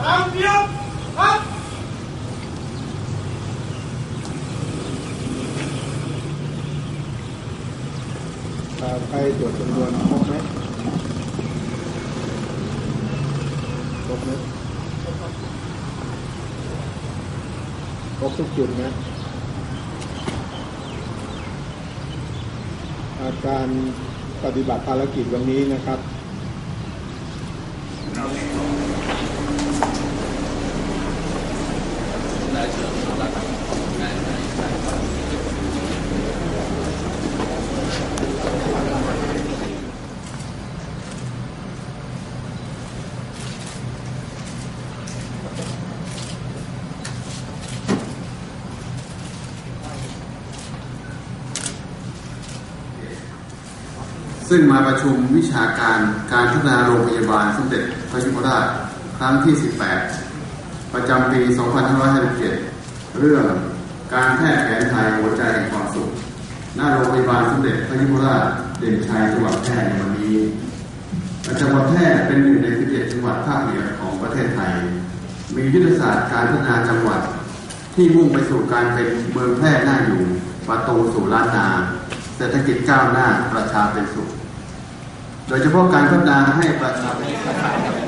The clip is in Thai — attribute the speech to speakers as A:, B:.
A: ตาตรวจจำนวนครบไหมครบไหมครบทุกจุดนะการปฏิบัติภารกิจวันนี้นะครับ
B: ซึ่งมาประชุมวิชาการการพัฒนาโรงพยาบาลสมเด็จพระยุพราชครั้งที่ 18 ประจำปี 2557 เรื่องการแพทย์แผนไทยหัวใจแห่งความสุข หน้าโรงพยาบาลสมเด็จพระยุพราชเด่นชัยจังหวัดแพร่ในวันนี้จังหวัดแพร่เป็นหนึ่งใน11จังหวัดภาคเหนือของประเทศไทย มียุทธศาสตร์การพัฒนาจังหวัดที่มุ่งไปสู่การเป็นเมืองแพร่หน้าอยู่ประตูสู่ล้านนาเศรษฐกิจก้าวหน้าประชาเป็นสุข โดยเฉพาะการพัฒนาให้ประชาชน